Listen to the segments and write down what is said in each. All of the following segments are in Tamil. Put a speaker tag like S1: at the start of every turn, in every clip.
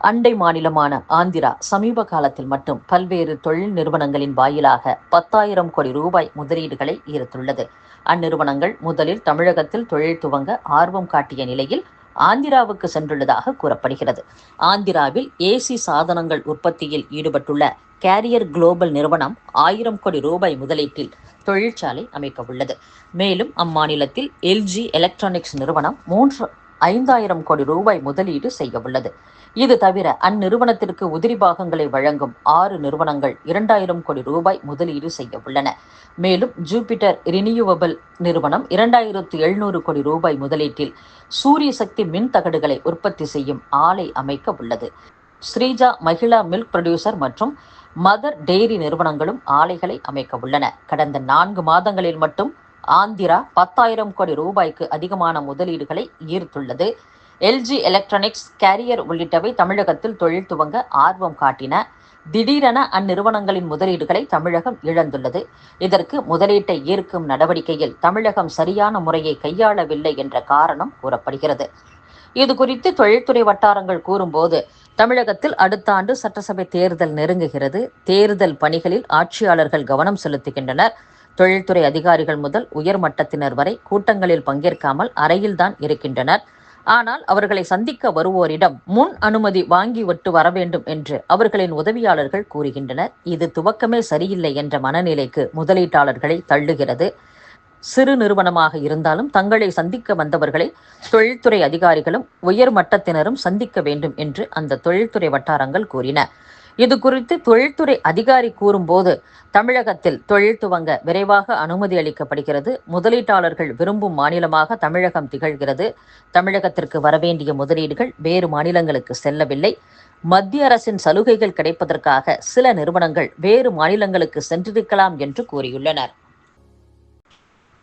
S1: அண்டை மாநிலமான ஆந்திரா சமீப காலத்தில் மட்டும் பல்வேறு தொழில் நிறுவனங்களின் வாயிலாக பத்தாயிரம் கோடி ரூபாய் முதலீடுகளை ஈர்த்துள்ளது. அந்நிறுவனங்கள் முதலில் தமிழகத்தில் தொழில் துவங்க ஆர்வம் காட்டிய நிலையில் ஆந்திராவுக்கு சென்றுள்ளதாக கூறப்படுகிறது. ஆந்திராவில் ஏசி சாதனங்கள் உற்பத்தியில் ஈடுபட்டுள்ள கேரியர் குளோபல் நிறுவனம் ஆயிரம் கோடி ரூபாய் முதலீட்டில் தொழிற்சாலை அமைக்க உள்ளது மேலும் அம்மாநிலத்தில் எல்ஜி எலக்ட்ரானிக்ஸ் நிறுவனம் மூன்று ஐந்தாயிரம் கோடி ரூபாய் முதலீடு செய்ய உள்ளது இது தவிர அந்நிறுவனத்திற்கு உதிரி பாகங்களை வழங்கும் ஆறு நிறுவனங்கள் இரண்டாயிரம் கோடி ரூபாய் முதலீடு செய்ய உள்ளன மேலும் ஜூபிட்டர் ரினியூவபிள் நிறுவனம் இரண்டாயிரத்து எழுநூறு கோடி ரூபாய் முதலீட்டில் சூரிய சக்தி மின் தகடுகளை உற்பத்தி செய்யும் ஆலை அமைக்க உள்ளது. ஸ்ரீஜா மகிழா மில்க் ப்ரொடியூசர் மற்றும் மதர் டெய்ரி நிறுவனங்களும் ஆலைகளை அமைக்க உள்ளன. கடந்த நான்கு மாதங்களில் மட்டும் ஆந்திரா பத்தாயிரம் கோடி ரூபாய்க்கு அதிகமான முதலீடுகளை ஈர்த்துள்ளது. எல்ஜி எலக்ட்ரானிக்ஸ் கேரியர் உள்ளிட்டவை தமிழகத்தில் தொழில் துவங்க ஆர்வம் காட்டின. திடீரென அந்நிறுவனங்களின் முதலீடுகளை தமிழகம் இழந்துள்ளது. இதற்கு முதலீட்டை ஈர்க்கும் நடவடிக்கையில் தமிழகம் சரியான முறையை கையாளவில்லை என்ற காரணம் கூறப்படுகிறது. இது குறித்து தொழில்துறை வட்டாரங்கள் கூறும்போது தமிழகத்தில் அடுத்த ஆண்டு சட்டசபை தேர்தல் நெருங்குகிறது. தேர்தல் பணிகளில் ஆட்சியாளர்கள் கவனம் செலுத்துகின்றனர். தொழில்துறை அதிகாரிகள் முதல் உயர்மட்டத்தினர் வரை கூட்டங்களில் பங்கேற்காமல் அறையில்தான் இருக்கின்றனர். ஆனால் அவர்களை சந்திக்க வருவோரிடம் முன் அனுமதி வாங்கி விட்டு வர வேண்டும் என்று அவர்களின் உதவியாளர்கள் கூறுகின்றனர். இது துவக்கமே சரியில்லை என்ற மனநிலைக்கு முதலீட்டாளர்களை தள்ளுகிறது. சிறு நிறுவனமாக இருந்தாலும் தங்களை சந்திக்க வந்தவர்களை தொழில்துறை அதிகாரிகளும் உயர் மட்டத்தினரும் சந்திக்க வேண்டும் என்று அந்த தொழில்துறை வட்டாரங்கள் கூறின. இது குறித்து தொழில்துறை அதிகாரி கூறும்போது தமிழகத்தில் தொழில் துவங்க விரைவாக அனுமதி அளிக்கப்படுகிறது. முதலீட்டாளர்கள் விரும்பும் மாநிலமாக தமிழகம் திகழ்கிறது. தமிழகத்திற்கு வரவேண்டிய முதலீடுகள் வேறு மாநிலங்களுக்கு செல்லவில்லை. மத்திய அரசின் சலுகைகள் கிடைப்பதற்காக சில நிறுவனங்கள் வேறு மாநிலங்களுக்கு சென்றிருக்கலாம் என்று கூறியுள்ளனர்.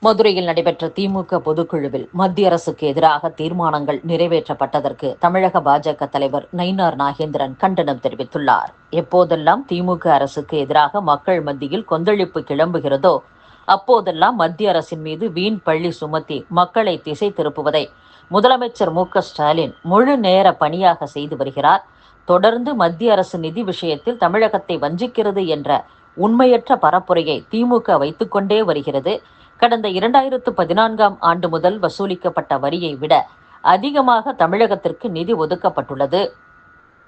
S1: மதுரையில் நடைபெற்ற திமுக பொதுக்குழுவில் மத்திய அரசுக்கு எதிராக தீர்மானங்கள் நிறைவேற்றப்பட்டதற்கு தமிழக பாஜக தலைவர் நயினார் நாகேந்திரன் கண்டனம் தெரிவித்துள்ளார். எப்போதெல்லாம் திமுக அரசுக்கு எதிராக மக்கள் மத்தியில் கொந்தளிப்பு கிளம்புகிறதோ அப்போதெல்லாம் மத்திய அரசின் மீது வீண் பள்ளி சுமத்தி மக்களை திசை திருப்புவதை முதலமைச்சர் மு ஸ்டாலின் முழு நேர பணியாக செய்து வருகிறார். தொடர்ந்து மத்திய அரசு நிதி விஷயத்தில் தமிழகத்தை வஞ்சிக்கிறது என்ற உண்மையற்ற பரப்புரையை திமுக வைத்துக்கொண்டே வருகிறது. கடந்த இரண்டாயிரத்து பதினான்காம் ஆண்டு முதல் வசூலிக்கப்பட்ட வரியை விட அதிகமாக தமிழகத்திற்கு நிதி ஒதுக்கப்பட்டுள்ளது.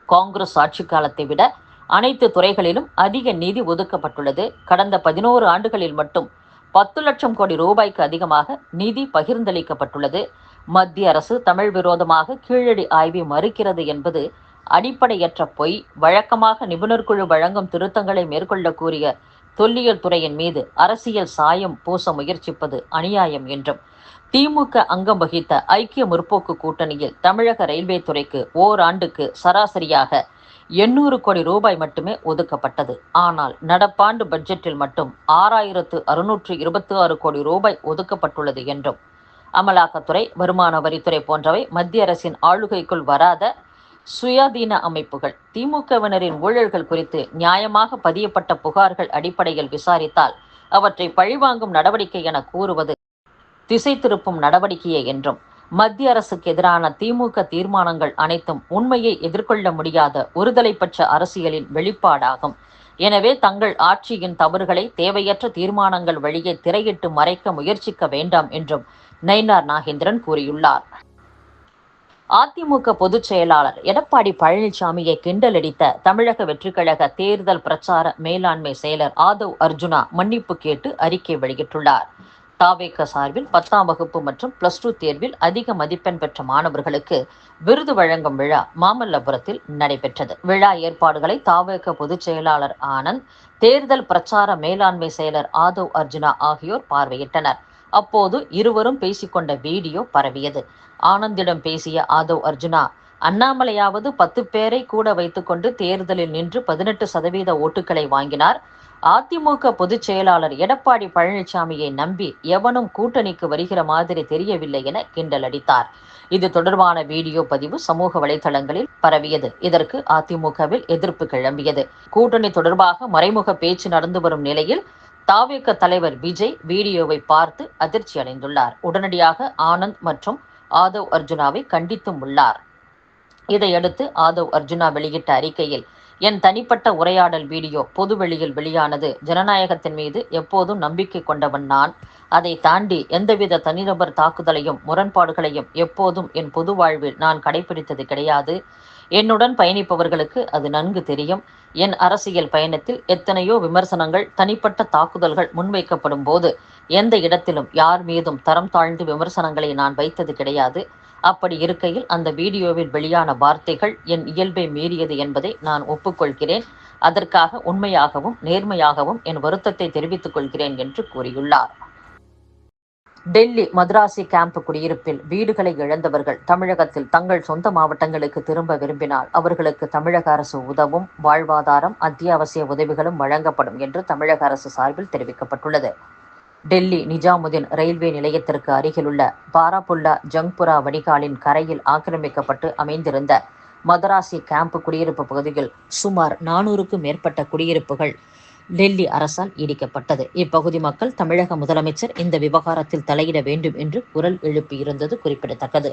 S1: காங்கிரஸ் ஆட்சி காலத்தை விட அனைத்து துறைகளிலும் அதிக நிதி ஒதுக்கப்பட்டுள்ளது. கடந்த பதினோரு ஆண்டுகளில் மட்டும் பத்து லட்சம் கோடி ரூபாய்க்கு அதிகமாக நிதி பகிர்ந்தளிக்கப்பட்டுள்ளது. மத்திய அரசு தமிழ் விரோதமாக கீழடி ஆய்வை மறுக்கிறது என்பது அடிப்படையற்ற பொய். வழக்கமாக நிபுணர் குழு வழங்கும் திருத்தங்களை மேற்கொள்ள கூறிய தொல்லியல் துறையின் மீது அரசியல் சாயம் பூச முயற்சிப்பது அநியாயம் என்றும் திமுக அங்கம் வகித்த ஐக்கிய முற்போக்கு கூட்டணியில் தமிழக ரயில்வே துறைக்கு ஓராண்டுக்கு சராசரியாக எண்ணூறு கோடி ரூபாய் மட்டுமே ஒதுக்கப்பட்டது. ஆனால் நடப்பாண்டு பட்ஜெட்டில் மட்டும் ஆறாயிரத்து அறுநூற்று இருபத்தி ஆறு கோடி ரூபாய் ஒதுக்கப்பட்டுள்ளது என்றும் அமலாக்கத்துறை வருமான வரித்துறை போன்றவை மத்திய அரசின் ஆளுகைக்குள் வராத சுயாதீன அமைப்புகள். திமுகவினரின் ஊழல்கள் குறித்து நியாயமாக பதியப்பட்ட புகார்கள் அடிப்படையில் விசாரித்தால் அவற்றை பழிவாங்கும் நடவடிக்கை என கூறுவது திசை திருப்பும் நடவடிக்கையே என்றும் மத்திய அரசுக்கு எதிரான திமுக தீர்மானங்கள் அனைத்தும் உண்மையை எதிர்கொள்ள முடியாத ஒருதலைப்பட்ச அரசியலின் வெளிப்பாடாகும். எனவே தங்கள் ஆட்சியின் தவறுகளை தேவையற்ற தீர்மானங்கள் வழியே திரையிட்டு மறைக்க முயற்சிக்க வேண்டாம் என்றும் நயினார் நாகேந்திரன் கூறியுள்ளார். அதிமுக பொதுச் செயலாளர் எடப்பாடி பழனிசாமியை கிண்டலடித்த தமிழக வெற்றிக்கழக தேர்தல் பிரச்சார மேலாண்மை செயலர் ஆதவ் அர்ஜுனா மன்னிப்பு கேட்டு அறிக்கை வெளியிட்டுள்ளார். தாவேக்க சார்பில் பத்தாம் வகுப்பு மற்றும் பிளஸ் டூ தேர்வில் அதிக மதிப்பெண் பெற்ற மாணவர்களுக்கு விருது வழங்கும் விழா மாமல்லபுரத்தில் நடைபெற்றது. விழா ஏற்பாடுகளை தாவேக பொதுச் செயலாளர் ஆனந்த் தேர்தல் பிரச்சார மேலாண்மை செயலர் ஆதவ் அர்ஜுனா ஆகியோர் பார்வையிட்டனர். அப்போது இருவரும் பேசிக்கொண்ட வீடியோ பரவியது. ஆனந்திடம் பேசிய ஆதவ் அர்ஜுனா அண்ணாமலையாவது பத்து பேரை கூட வைத்துக்கொண்டு தேர்தலில் நின்று பதினெட்டு சதவீத ஓட்டுகளை வாங்கினார். அதிமுக பொதுச் செயலாளர் எடப்பாடி பழனிசாமியை நம்பி எவனும் கூட்டணிக்கு வருகிற மாதிரி தெரியவில்லை என கிண்டல் அடித்தார். இது தொடர்பான வீடியோ பதிவு சமூக வலைதளங்களில் பரவியது. இதற்கு அதிமுகவில் எதிர்ப்பு கிளம்பியது. கூட்டணி தொடர்பாக மறைமுக பேச்சு நடந்து வரும் நிலையில் தாவேக தலைவர் விஜய் வீடியோவை பார்த்து அதிர்ச்சி அடைந்துள்ளார். உடனடியாக ஆனந்த் மற்றும் ஆதவ் அர்ஜுனாவை கண்டித்தும் உள்ளார். இதையடுத்து ஆதவ் அர்ஜுனா வெளியிட்ட அறிக்கையில் என் தனிப்பட்ட உரையாடல் வீடியோ பொதுவெளியில் வெளியானது. ஜனநாயகத்தின் மீது எப்போதும் நம்பிக்கை கொண்டவன் நான். அதை தாண்டி எந்தவித தனிநபர் தாக்குதலையும் முரண்பாடுகளையும் எப்போதும் என் பொது வாழ்வில் நான் கடைபிடித்தது கிடையாது. என்னுடன் பயணிப்பவர்களுக்கு அது நன்கு தெரியும். என் அரசியல் பயணத்தில் எத்தனையோ விமர்சனங்கள் தனிப்பட்ட தாக்குதல்கள் முன்வைக்கப்படும் போது எந்த இடத்திலும் யார் மீதும் தரம் தாழ்ந்து விமர்சனங்களை நான் வைத்தது கிடையாது. அப்படி இருக்கையில் அந்த வீடியோவில் வெளியான வார்த்தைகள் என் இயல்பை மீறியது என்பதை நான் ஒப்புக்கொள்கிறேன். அதற்காக உண்மையாகவும் நேர்மையாகவும் என் வருத்தத்தை தெரிவித்துக் கொள்கிறேன் என்று கூறியுள்ளார். டெல்லி மதுராசி கேம்ப் குடியிருப்பில் வீடுகளை இழந்தவர்கள் தமிழகத்தில் தங்கள் சொந்த மாவட்டங்களுக்கு திரும்ப விரும்பினால் அவர்களுக்கு தமிழக அரசு உதவும் வாழ்வாதாரம் அத்தியாவசிய உதவிகளும் வழங்கப்படும் என்று தமிழக அரசு சார்பில் தெரிவிக்கப்பட்டுள்ளது. டெல்லி நிஜாமுதீன் ரயில்வே நிலையத்திற்கு அருகிலுள்ள பாராபுல்லா ஜங்புரா வடிகாலின் கரையில் ஆக்கிரமிக்கப்பட்டு அமைந்திருந்த மதராசி கேம்ப் குடியிருப்பு பகுதியில் சுமார் நானூறுக்கும் மேற்பட்ட குடியிருப்புகள் டெல்லி அரசால் இடிக்கப்பட்டது. இப்பகுதி மக்கள் தமிழக முதலமைச்சர் இந்த விவகாரத்தில் தலையிட வேண்டும் என்று குரல் எழுப்பியிருந்தது குறிப்பிடத்தக்கது.